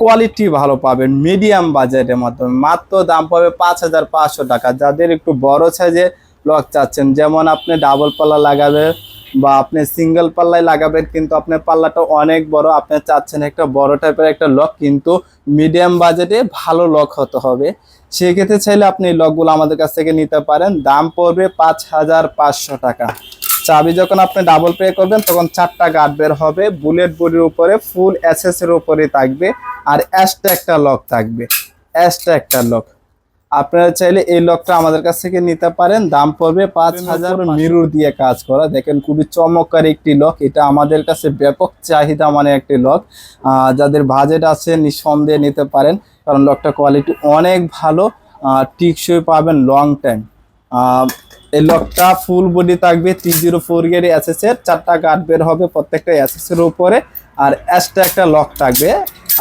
Quality ভালো পাবেন medium বাজেটের মাধ্যমে। মাত্র দাম পাবে পাঁচ হাজার পাঁচশো টাকা। যাদের একটু বড় সাইজের লক চাচ্ছেন, যেমন আপনি ডাবল পাল্লা লাগাবে বা আপনি সিঙ্গেল পাল্লায় লাগাবেন, কিন্তু আপনার পাল্লাটা অনেক বড়, আপনি চাচ্ছেন একটা বড় টাইপের একটা লক কিন্তু মিডিয়াম বাজেটে ভালো লক হতে হবে। সেক্ষেত্রে চাইলে আপনি এই লকগুলো আমাদের কাছ থেকে নিতে পারেন। দাম পড়বে পাঁচ হাজার পাঁচশো টাকা। চাবি যখন আপনি ডাবল পে করবেন তখন চারটা গার্ড বের হবে। বুলেট বডির উপরে ফুল এর উপরে থাকবে। আর অ্যাশটা একটা লক থাকবে। অ্যাশটা একটা লক আপনারা চাইলে এই লকটা আমাদের কাছ থেকে নিতে পারেন। দাম পড়বে পাঁচ হাজার মিরুর দিয়ে কাজ করা। দেখেন খুবই চমৎকার একটি লক এটা আমাদের কাছে ব্যাপক চাহিদা মানে একটি লক যাদের বাজেট আছে নিঃসন্দেহে নিতে পারেন। কারণ লকটা কোয়ালিটি অনেক ভালো। টিকসই পাবেন লং টাইম এই লকটা ফুল বডি থাকবে থ্রি জিরো ফোর গের এর। চারটা গার্ড বের হবে প্রত্যেকটা এর উপরে। আর অ্যাশটা একটা লক থাকবে।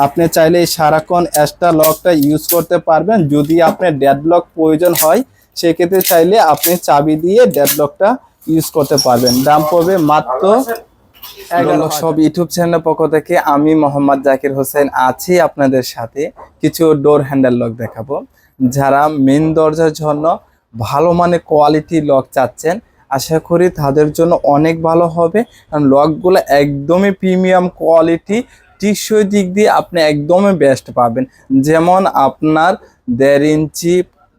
আপনি চাইলে এই সারাক্ষণ অ্যাশটা লকটা ইউজ করতে পারবেন। যদি আপনার ডেড লক প্রয়োজন হয় সেক্ষেত্রে চাইলে আপনি চাবি দিয়ে ডেড লকটা ইউজ করতে পারবেন। দাম পড়বে মাত্র সব ইউটিউব চ্যানেলের পক্ষ থেকে আমি মোহাম্মদ জাকির হোসেন আছি আপনাদের সাথে। কিছু ডোর হ্যান্ডেল লক দেখাবো। যারা মেন দরজার জন্য ভালো মানে কোয়ালিটি লক চাচ্ছেন। আশা করি তাদের জন্য অনেক ভালো হবে। কারণ লকগুলো একদমই প্রিমিয়াম কোয়ালিটি টিকসই দিক দিয়ে আপনি একদমই বেস্ট পাবেন। যেমন আপনার দেড় ইঞ্চি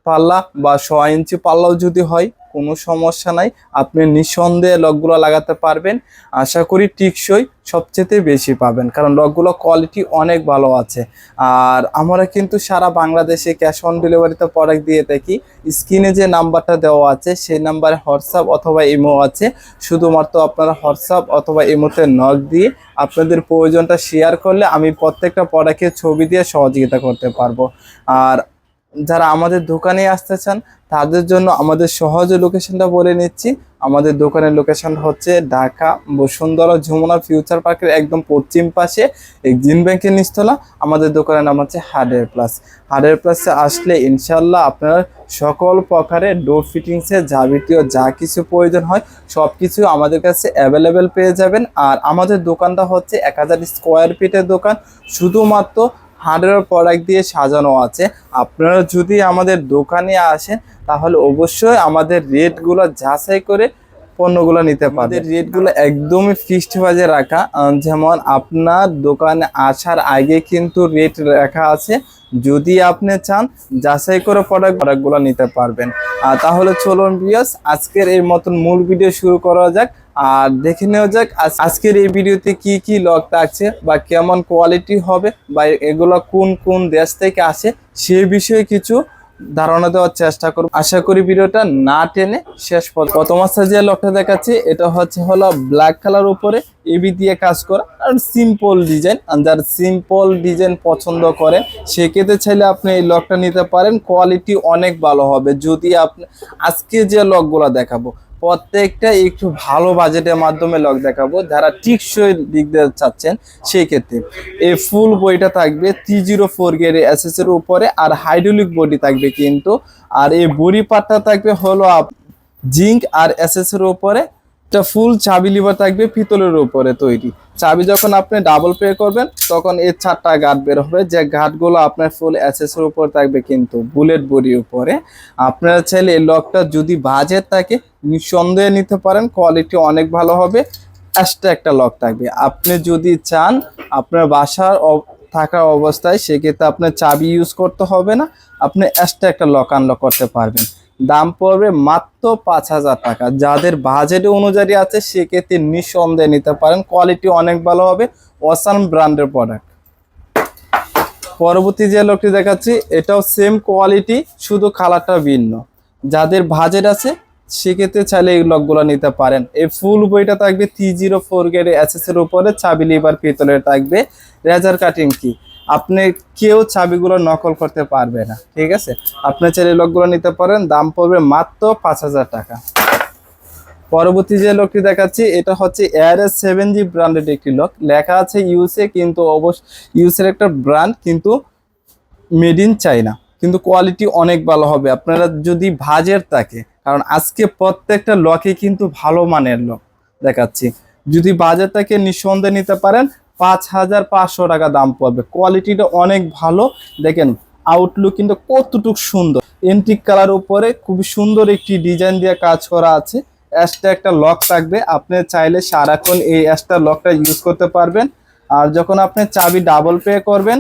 পাল্লা বা ছ ইঞ্চি পাল্লাও যদি হয় কোনো সমস্যা নাই। আপনি নিঃসন্দেহে লকগুলো লাগাতে পারবেন। আশা করি টিকসই সবচেয়ে বেশি পাবেন, কারণ লকগুলো কোয়ালিটি অনেক ভালো আছে। আর আমরা কিন্তু সারা বাংলাদেশে ক্যাশ অন ডেলিভারিতে প্রোডাক্ট দিয়ে থাকি। স্ক্রিনে যে নাম্বারটা দেওয়া আছে, সেই নাম্বারে হোয়াটসঅ্যাপ অথবা ইমো আছে। শুধুমাত্র আপনারা হোয়াটসঅ্যাপ অথবা ইমোতে নক দিয়ে আপনাদের প্রয়োজনটা শেয়ার করলে আমি প্রত্যেকটা প্রোডাক্টের ছবি দিয়ে সহযোগিতা করতে পারব। আর যারা আমাদের দোকানে আসতে চান, তাদের জন্য আমাদের সহজে লোকেশনটা বলে নিচ্ছি। আমাদের দোকানের লোকেশন হচ্ছে ঢাকা, বসুন্ধরা, যমুনা ফিউচার পার্কের একদম পশ্চিম পাশে এক্সিম ব্যাংকের নিচতলা। আমাদের দোকানের নাম হচ্ছে হার্ডওয়্যার প্লাস হার্ডওয়্যার প্লাসে আসলে ইনশাল্লাহ আপনারা সকল প্রকারের ডোর ফিটিংসের যাবতীয় যা কিছু প্রয়োজন হয় সব কিছু আমাদের কাছে অ্যাভেলেবেল পেয়ে যাবেন। আর আমাদের দোকানটা হচ্ছে এক হাজার স্কোয়ার ফিটের দোকান। শুধুমাত্র হার্ডওয়্যার প্রোডাক্ট দিয়ে সাজানো আছে। আপনারা যদি আমাদের দোকানে আসেন তাহলে অবশ্যই আমাদের রেটগুলো যাচাই করে পণ্যগুলো নিতে পারবেন। রেটগুলো একদমই ফিক্সড বাজে রাখা। যেমন আপনার দোকানে আসার আগে কিন্তু রেট রাখা আছে। যদি আপনি চান যাচাই করে প্রোডাক্ট প্রোডাক্টগুলো নিতে পারবেন। তাহলে চলুন বিয়াস আজকের এই মতন মূল ভিডিও শুরু করা যাক। আর দেখে নেওয়া যাক আজ- আজকের এই ভিডিওতে কি কি লক থাকছে বা কেমন কোয়ালিটি হবে বা এগুলো কোন কোন দেশ থেকে আসে সে বিষয়ে কিছু ধারণা দেওয়ার চেষ্টা করব। আশা করি ভিডিওটা না টেনে শেষ পর্যন্ত প্রথম অবস্থা যে লকটা দেখাচ্ছি, এটা হচ্ছে হলো ব্ল্যাক কালার উপরে এবি দিয়ে কাজ করা আর সিম্পল ডিজাইন যারা সিম্পল ডিজাইন পছন্দ করেন, সেক্ষেত্রে চাইলে আপনি এই লকটা নিতে পারেন। কোয়ালিটি অনেক ভালো হবে। যদি আপনি আজকে যে লকগুলো দেখাবো প্রত্যেকটা একটু ভালো বাজেটের মাধ্যমে লক দেখাবো। যারা টিকসই দিক দিয়ে চাচ্ছেন, সেই ক্ষেত্রে। এই ফুল বইটা থাকবে থ্রি জিরো ফোর গের এসএস এর উপরে আর হাইড্রোলিক বডি থাকবে কিন্তু। আর এই বডি পাটটা থাকবে হলো জিঙ্ক আর এস এর উপরে। এটা ফুল চাবি লিভার থাকবে পিতলের উপরে তৈরি। চাবি যখন আপনি ডাবল পে করবেন, তখন এর চারটা গার্ড বের হবে। যে গার্ডগুলো আপনার ফুল অ্যাসেস এর উপর থাকবে কিন্তু বুলেট বডির উপরে। আপনারা চাইলে এই লকটা যদি বাজেট থাকে, নিঃসন্দেহে নিতে পারেন কোয়ালিটি অনেক ভালো হবে এক্সট্রা একটা লক থাকবে। আপনি যদি চান, আপনার বাসার থাকা অবস্থায়, সেক্ষেত্রে আপনার চাবি ইউজ করতে হবে না, আপনি এক্সট্রা একটা লক আনলক করতে পারবেন। দাম পড়বে মাত্র পাঁচ হাজার টাকা। যাদের বাজেট অনুযায়ী আছে, সেক্ষেত্রে নিঃসন্দেহে নিতে পারেন। কোয়ালিটি অনেক ভালো হবে। ওয়াসান ব্র্যান্ডের প্রোডাক্ট পরবর্তী যে লোকটি দেখাচ্ছি, এটাও সেম কোয়ালিটি শুধু কালারটা ভিন্ন। যাদের বাজেট আছে, সেক্ষেত্রে চাইলে এই লকগুলো নিতে পারেন। এই ফুল বইটা থাকবে থ্রি জিরো ফোর এসএস এর উপরে, চাবি লিভার পিতলের থাকবে। রেজার কাটিং কি আপনি কেউ চাবিগুলো নকল করতে পারবে না, ঠিক আছে? আপনি চাইলে লকগুলো নিতে পারেন, দাম পড়বে মাত্র পাঁচ হাজার টাকা। পরবর্তী যে লকটি দেখাচ্ছি, এটা হচ্ছে air S seven G branded একটি লক। লেখা আছে ইউসে কিন্তু অবশ্য ইউসের একটা ব্র্যান্ড কিন্তু মেড ইন চাইনা কিন্তু কোয়ালিটি অনেক ভালো হবে। আপনারা যদি ভাজের থাকে, কারণ আজকে প্রত্যেকটা লকে কিন্তু ভালো মানের লক দেখাচ্ছি। যদি বাজার থেকে, নিঃসন্দেহে নিতে পারেন। পাঁচ হাজার পাঁচশো টাকা দাম পড়বে। কোয়ালিটিটা অনেক ভালো। দেখেন আউটলুক কিন্তু কতটুক সুন্দর। এন্টিক কালার উপরে খুবই সুন্দর একটি ডিজাইন দিয়ে কাজ করা আছে। অ্যাশটা একটা লক থাকবে। আপনি চাইলে সারাক্ষণ এই অ্যাশটা লকটা ইউজ করতে পারবেন। আর যখন আপনি চাবি ডাবল পে করবেন,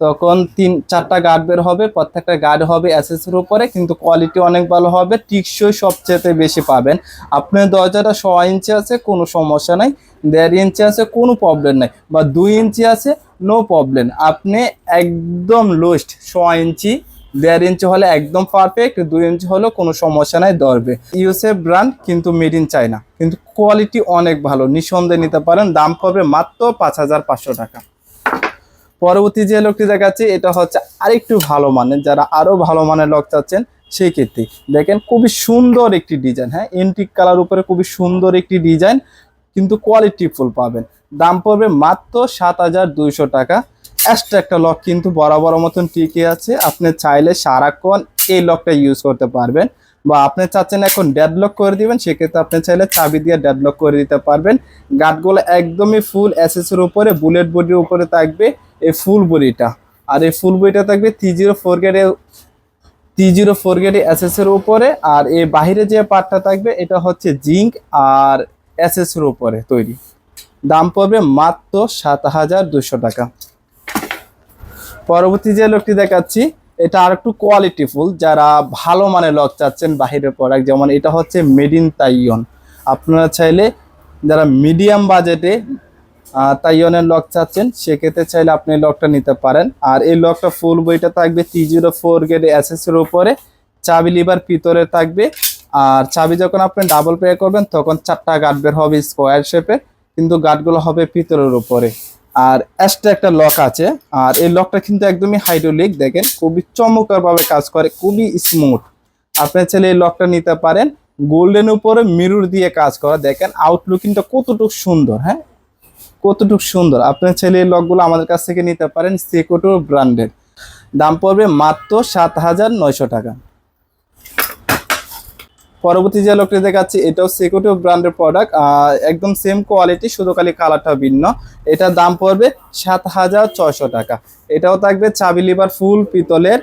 তখন তিন, চারটা গার্ড বের হবে। প্রত্যেকটা গার্ড হবে অ্যাসেসের উপরে। কিন্তু কোয়ালিটি অনেক ভালো হবে। টিকসই সবচেয়ে বেশি পাবেন। আপনার দরজাটা ছ ইঞ্চি আছে, কোনো সমস্যা নাই। দেড় ইঞ্চি আছে, কোনো প্রবলেম নাই। বা দুই ইঞ্চি আছে নো প্রবলেম আপনি একদম লোয়েস্ট ছ ইঞ্চি, দেড় ইঞ্চি হলে একদম পারফেক্ট দুই ইঞ্চি হলে কোনো সমস্যা নাই, ধরবে। ইউসএফ ব্র্যান্ড কিন্তু মেড ইন চায়না কিন্তু কোয়ালিটি অনেক ভালো, নিঃসন্দেহে নিতে পারেন। দাম পড়বে মাত্র পাঁচ হাজার পাঁচশো টাকা। পরবর্তী যে লোকটি দেখাচ্ছি, এটা হচ্ছে আরেকটু ভালো মানের, যারা আরও ভালো মানের লক চাচ্ছেন, সেই ক্ষেত্রে। দেখেন, খুবই সুন্দর একটি ডিজাইন হ্যাঁ? এন্টিক কালার উপরে খুবই সুন্দর একটি ডিজাইন কিন্তু কোয়ালিটি ফুল পাবেন। দাম পড়বে মাত্র সাত হাজার দুইশো টাকা। এক্সট্রা একটা লক কিন্তু বরাবর মতন টিকে আছে। আপনি চাইলে সারাক্ষণ এই লকটা ইউজ করতে পারবেন। বা আপনি চাচ্ছেন এখন ডেডলক করে দিবেন, সেক্ষেত্রে আপনি চাইলে চাবি দিয়ে ডেডলক করে দিতে পারবেন। গার্ডগুলো একদমই ফুল অ্যাসেসের উপরে বুলেট বডির উপরে থাকবে এই ফুল বডিটা আর এই ফুল বডিটা থাকবে থ্রি জিরো ফোর গেটে থ্রি জিরো ফোর গেটে এসএসের উপরে। আর এই বাহিরে যে পার্টটা থাকবে, এটা হচ্ছে জিঙ্ক আর এসএসের উপরে তৈরি। দাম পড়বে মাত্র সাত হাজার দুশো টাকা। পরবর্তী যে লকটি দেখাচ্ছি, এটা আর একটু কোয়ালিটিফুল যারা ভালো মানের লক চাচ্ছেন বাহিরের প্রোডাক্ট যেমন এটা হচ্ছে মেড ইন তাইয়ন আপনারা চাইলে যারা মিডিয়াম বাজেটে তাইয়নের লক চাচ্ছেন, সেক্ষেত্রে চাইলে আপনি লকটা নিতে পারেন। আর এই লকটা ফুল বইটা থাকবে থ্রি জিরো ফোর গেটের উপরে। চাবি লিভার ভিতরে থাকবে। আর চাবি যখন আপনি ডাবল পে করবেন, তখন চারটা গার্ড বের হবে স্কোয়ার শেপে কিন্তু গার্ডগুলো হবে ভিতরের উপরে। আর এক্সট্রা একটা লক আছে, আর এই লকটা কিন্তু একদমই হাইড্রোলিক দেখেন, খুবই চমৎকার ভাবে কাজ করে, খুবই স্মুথ আপনি চাইলে এই লকটা নিতে পারেন গোল্ডেন উপরে মিরর দিয়ে কাজ করা, দেখেন আউটলুকিংটা কতটুকু সুন্দর হ্যাঁ? কতটুকু সুন্দর। আপনার ছেলে এই লকগুলো আমাদের কাছ থেকে নিতে পারেন সেকোটো ব্র্যান্ডের দাম পড়বে মাত্র সাত হাজার নয়শো টাকা। পরবর্তী যে লকটি দেখাচ্ছি, এটাও সেকোটো ব্র্যান্ডের প্রোডাক্ট একদম সেম কোয়ালিটি শুধু খালি কালারটা ভিন্ন। এটার দাম পড়বে সাত হাজার ছয়শো টাকা। এটাও থাকবে চাবি লিভার ফুল পিতলের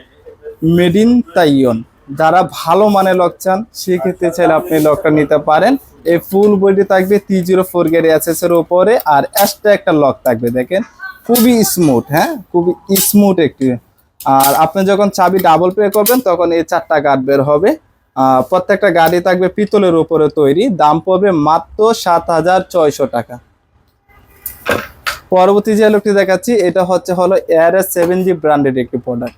মেডিন তাইয়ন যারা ভালো মানে লক চান, সেক্ষেত্রে চাইলে আপনি লকটা নিতে পারেন। এই ফুল বইটি থাকবে থ্রি জিরো ফোর গেটের উপরে, আর এক্সট্রা একটা লক থাকবে, দেখেন। খুবই স্মুথ হ্যাঁ? খুবই স্মুথ একটি। আর আপনি যখন চাবি ডাবল পে করবেন, তখন এই চারটা গার্ড বের হবে। প্রত্যেকটা গাড়ি থাকবে পিতলের উপরে তৈরি। দাম পড়বে মাত্র সাত হাজার ছয়শো টাকা। পরবর্তী যে লোকটি দেখাচ্ছি, এটা হচ্ছে, হলো এয়ার এস সেভেন জি ব্র্যান্ডের একটি product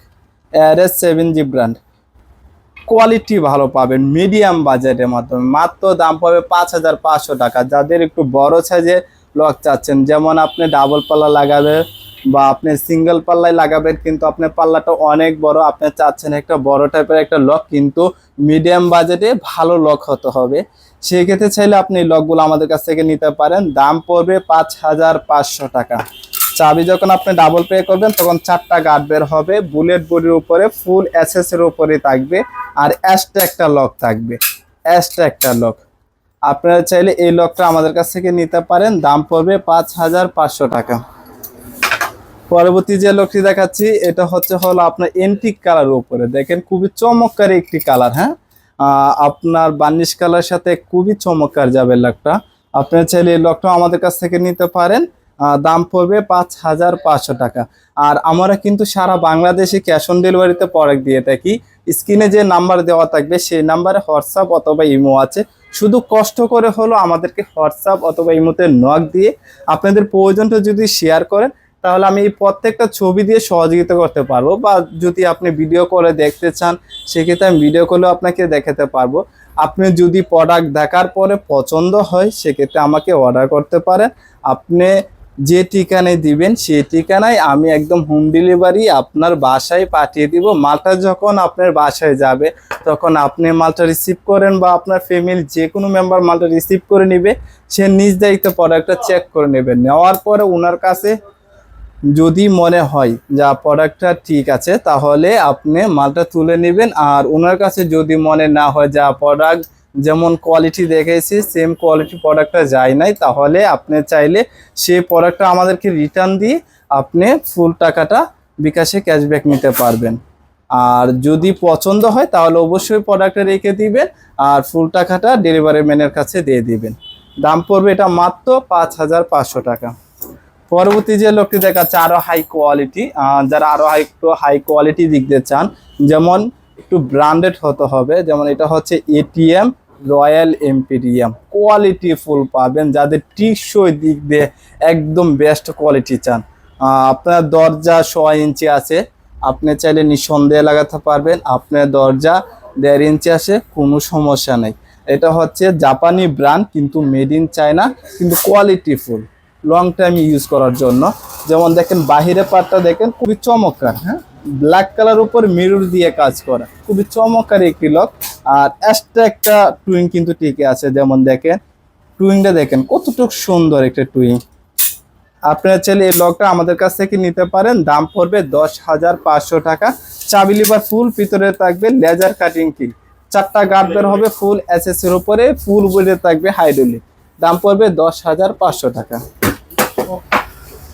air S seven G brand quality ভালো পাবেন মিডিয়াম বাজেটের মাধ্যমে। মাত্র দাম পাবে পাঁচ হাজার পাঁচশো টাকা। যাদের একটু বড় সাইজে লক চাচ্ছেন। যেমন আপনি ডাবল পাল্লা লাগাবে বা আপনি সিঙ্গেল পাল্লায় লাগাবেন, কিন্তু আপনার পাল্লাটা অনেক বড়, আপনি চাচ্ছেন একটা বড় টাইপের একটা লক কিন্তু মিডিয়াম বাজেটে ভালো লক হতে হবে। সেক্ষেত্রে চাইলে আপনি লকগুলো আমাদের কাছ থেকে নিতে পারেন। দাম পড়বে পাঁচ হাজার পাঁচশো টাকা। চাবি যখন আপনি ডাবল পে করবেন, তখন চারটা গার্ড বের হবে। বুলেট বডির উপরে ফুল এসএস এর উপরে থাকবে। আর এক্সট্রা একটা লক থাকবে। এক্সট্রা একটা লক আপনারা চাইলে এই লকটা আমাদের কাছ থেকে নিতে পারেন। দাম পড়বে পাঁচ হাজার পাঁচশো টাকা। পরবর্তী যে লকটি দেখাচ্ছি, এটা হচ্ছে হলো আপনার এন্টিক কালার উপরে। দেখেন, খুবই চমৎকার একটি কালার হ্যাঁ? আপনার বার্নিশ কালার সাথে খুবই চমৎকার যাবে লকটা। আপনারা চাইলে এই লকটা আমাদের কাছ থেকে নিতে পারেন। দাম পড়বে পাঁচ হাজার পাঁচশো টাকা। আর আমরা কিন্তু সারা বাংলাদেশে ক্যাশ অন ডেলিভারিতে প্রোডাক্ট দিয়ে থাকি। স্ক্রিনে যে নাম্বার দেওয়া থাকবে, সেই নাম্বারে হোয়াটসঅ্যাপ অথবা ইমো আছে। শুধু কষ্ট করে হলো আমাদেরকে হোয়াটসঅ্যাপ অথবা এই ইমোতে নক দিয়ে আপনাদের প্রয়োজনটা যদি শেয়ার করেন, তাহলে আমি এই প্রত্যেকটা ছবি দিয়ে সহযোগিতা করতে পারব বা যদি আপনি ভিডিও করে দেখতে চান, সেক্ষেত্রে আমি ভিডিও কলেও আপনাকে দেখাতে পারব। আপনি যদি প্রোডাক্ট দেখার পরে পছন্দ হয়, সেক্ষেত্রে আমাকে অর্ডার করতে পারেন। আপনি যে ঠিকানায় দিবেন, সে ঠিকানায় আমি একদম হোম ডেলিভারি আপনার বাসায় পাঠিয়ে দিব। মালটা যখন আপনার বাসায় যাবে, তখন আপনি মালটা রিসিভ করেন বা আপনার ফ্যামিলি যে কোনো মেম্বার মালটা রিসিভ করে নেবে, সে নিজ দায়িত্ব প্রোডাক্টটা চেক করে নেবে। নেওয়ার পরে ওনার কাছে যদি মনে হয় যা প্রোডাক্টটা ঠিক আছে, তাহলে আপনি মালটা তুলে নেবেন। আর ওনার কাছে যদি মনে না হয় যা প্রোডাক্ট যেমন কোয়ালিটি দেখেছি সেম কোয়ালিটি প্রোডাক্টটা যায় নাই। তাহলে আপনি চাইলে সেই প্রোডাক্টটা আমাদেরকে রিটার্ন দিয়ে আপনি ফুল টাকাটা বিকাশে ক্যাশব্যাক নিতে পারবেন। আর যদি পছন্দ হয়, তাহলে অবশ্যই প্রোডাক্টটা রেখে দিবেন আর ফুল টাকাটা ডেলিভারি ম্যানের কাছে দিয়ে দিবেন। দাম পড়বে এটা মাত্র পাঁচ হাজার পাঁচশো টাকা। পরবর্তী যে লোকটি দেখাচ্ছে আরও হাই কোয়ালিটি যারা আরও হাই একটু হাই কোয়ালিটি দিয়ে চান, যেমন একটু ব্র্যান্ডেড হতে হবে। যেমন এটা হচ্ছে এটিএম রয়্যাল এম্পিরিয়াম কোয়ালিটি ফুল পাবেন। যাদের টিকসই দিক দিয়ে একদম বেস্ট কোয়ালিটি চান। আপনার দরজা ছ ইঞ্চি আছে। আপনি চাইলে নিঃসন্দেহে লাগাতে পারবেন। আপনার দরজা দেড় ইঞ্চি আসে কোনো সমস্যা নেই। এটা হচ্ছে জাপানি ব্র্যান্ড কিন্তু মেড ইন চায়না কিন্তু quality full long time use করার জন্য। যেমন দেখেন বাহিরে পাটটা দেখেন, খুবই চমৎকার হ্যাঁ? ব্ল্যাক কালার উপর মিরর দিয়ে কাজ করা। খুবই চমৎকার একটি লক আর এক্সট্রা একটা টুইং কিন্তু টিকে আছে, যেমন দেখেন টুইংটা দেখেন, কতটুকু সুন্দর একটা টুইং আপনারা চাইলে এই লকটা আমাদের কাছ থেকে নিতে পারেন, দাম পড়বে দশ হাজার পাঁচশো টাকা। চাবি লিভার ফুল ভিতরে থাকবে লেজার কাটিং কি চারটা গার্ড বের হবে ফুল এসএস এর উপরে ফুল বলে থাকবে হাইড্রোলিক দাম পড়বে দশ হাজার পাঁচশো টাকা।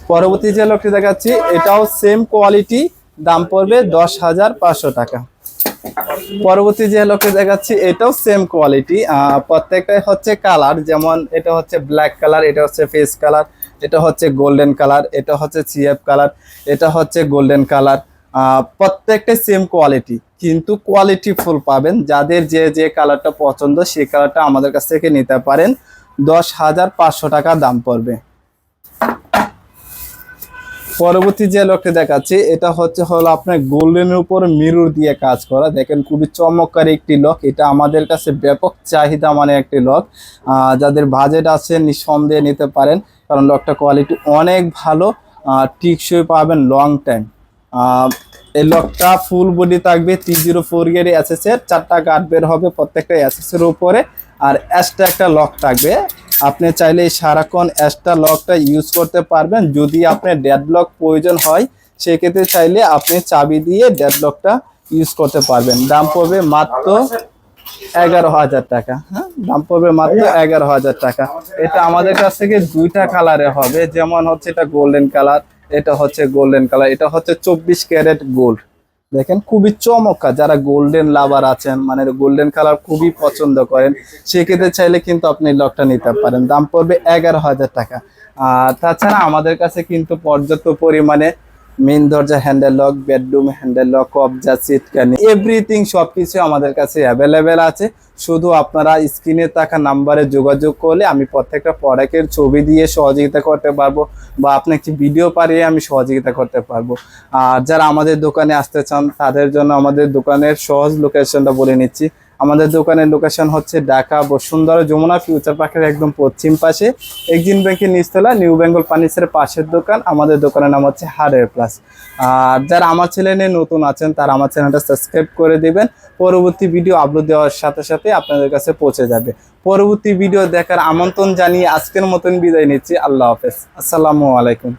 পরবর্তী যে লকটি দেখাচ্ছি, এটাও সেম কোয়ালিটি দাম পড়বে দশ হাজার পাঁচশো টাকা। পরবর্তী যে লোকে দেখাচ্ছি, এটাও সেম কোয়ালিটি প্রত্যেকটাই হচ্ছে কালার যেমন এটা হচ্ছে ব্ল্যাক কালার এটা হচ্ছে ফেস কালার এটা হচ্ছে গোল্ডেন কালার এটা হচ্ছে সিএফ কালার এটা হচ্ছে গোল্ডেন কালার প্রত্যেকটাই সেম কোয়ালিটি কিন্তু কোয়ালিটি ফুল পাবেন। যাদের যে যে কালারটা পছন্দ, সেই কালারটা আমাদের কাছ থেকে নিতে পারেন। দশ হাজার পাঁচশো টাকা দাম পড়বে। পরবর্তী যে লকটি দেখাচ্ছি, এটা হচ্ছে হলো আপনার গোল্ডেনের উপর মিরর দিয়ে কাজ করা। দেখেন, খুবই চমৎকার একটি লক এটা আমাদের কাছে ব্যাপক চাহিদা মানে একটি লক যাদের বাজেট আছে, নিঃসন্দেহে নিতে পারেন, কারণ লকটা কোয়ালিটি অনেক ভালো টিকসই পাবেন লং টাইম এই লকটা ফুল বডি থাকবে থ্রি জিরো ফোর গের এর। চারটা গার্ড বের হবে প্রত্যেকটা এর উপরে, আর এক্সট্রা একটা লক থাকবে। আপনি চাইলে এই সারাক্ষণ এক্সট্রা লকটা ইউজ করতে পারবেন। যদি আপনার ডেড লক প্রয়োজন হয় সেক্ষেত্রে চাইলে আপনি চাবি দিয়ে ডেড লকটা ইউজ করতে পারবেন। দাম পড়বে মাত্র এগারো হাজার টাকা। হ্যাঁ দাম পড়বে মাত্র এগারো হাজার টাকা। এটা আমাদের কাছ থেকে দুইটা কালারে হবে। যেমন হচ্ছে এটা গোল্ডেন কালার এটা হচ্ছে গোল্ডেন কালার এটা হচ্ছে চব্বিশ ক্যারেট গোল্ড দেখেন, খুবই চমৎকার। যারা গোল্ডেন লাভার আছেন মানে গোল্ডেন কালার খুবই পছন্দ করেন, সেক্ষেত্রে চাইলে কিন্তু আপনি লকটা নিতে পারেন। দাম পড়বে এগারো হাজার টাকা। আর তাছাড়া আমাদের কাছে কিন্তু পর্যাপ্ত পরিমাণে মেন দরজা handle lock bedroom handle lock কবজা সিটকানি এভরিথিং সব কিছু আমাদের কাছে অ্যাভেলেবেল আছে। শুধু আপনারা স্ক্রিনে থাকা নাম্বারে যোগাযোগ করলে আমি প্রত্যেকটা প্রোডাক্টের ছবি দিয়ে সহযোগিতা করতে পারব বা আপনাকে ভিডিও পারিয়ে আমি সহযোগিতা করতে পারব। আর যারা আমাদের দোকানে আসতে চান, তাদের জন্য আমাদের দোকানের সহজ লোকেশনটা বলে নিচ্ছি। আমাদের দোকানের লোকেশন হচ্ছে ঢাকা বসুন্ধরা, যমুনা ফিউচার পার্কের একদম পশ্চিম পাশে। এক্সিম ব্যাংকের নিচতলা নিউ বেঙ্গল পানিসের পাশের দোকান। আমাদের দোকানের নাম হচ্ছে হারের প্লাস আর যারা আমার চ্যানেলে নতুন আছেন, তারা আমার চ্যানেলটা সাবস্ক্রাইব করে দেবেন। পরবর্তী ভিডিও আপলোড দেওয়ার সাথে সাথে আপনাদের কাছে পৌঁছে যাবে। পরবর্তী ভিডিও দেখার আমন্ত্রণ জানিয়ে আজকের মতন বিদায় নিচ্ছি। আল্লাহ হাফেজ। আসসালামু আলাইকুম।